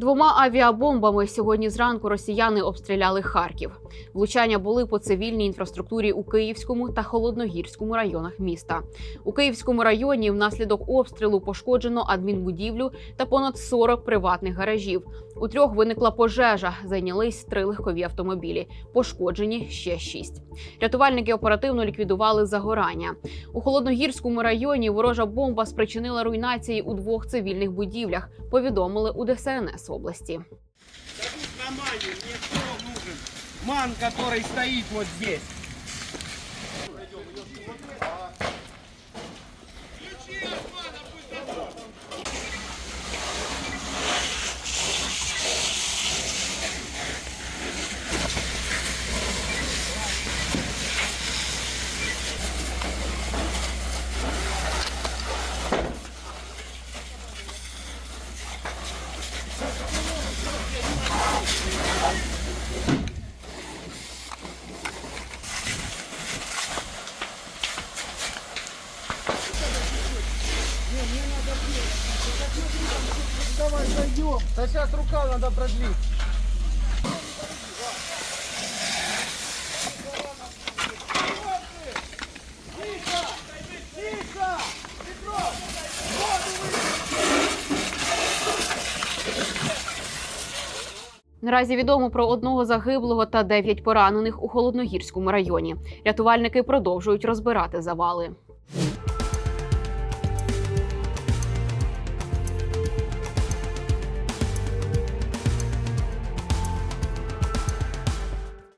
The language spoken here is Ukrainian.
Двома авіабомбами сьогодні зранку росіяни обстріляли Харків. Влучання були по цивільній інфраструктурі у Київському та Холодногірському районах міста. У Київському районі внаслідок обстрілу пошкоджено адмінбудівлю та понад 40 приватних гаражів. У трьох виникла пожежа. Зайнялись три легкові автомобілі. Пошкоджені ще шість. Рятувальники оперативно ліквідували загорання. У холодногірському районі ворожа бомба спричинила руйнації у двох цивільних будівлях. Повідомили у ДСНС області. Дадут на мане, мне кто нужен? Ман, который стоит вот здесь. Давай зайдем. Да сейчас рука надо продлить. Наразі відомо про одного загиблого та дев'ять поранених у холодногірському районі. Рятувальники продовжують розбирати завали.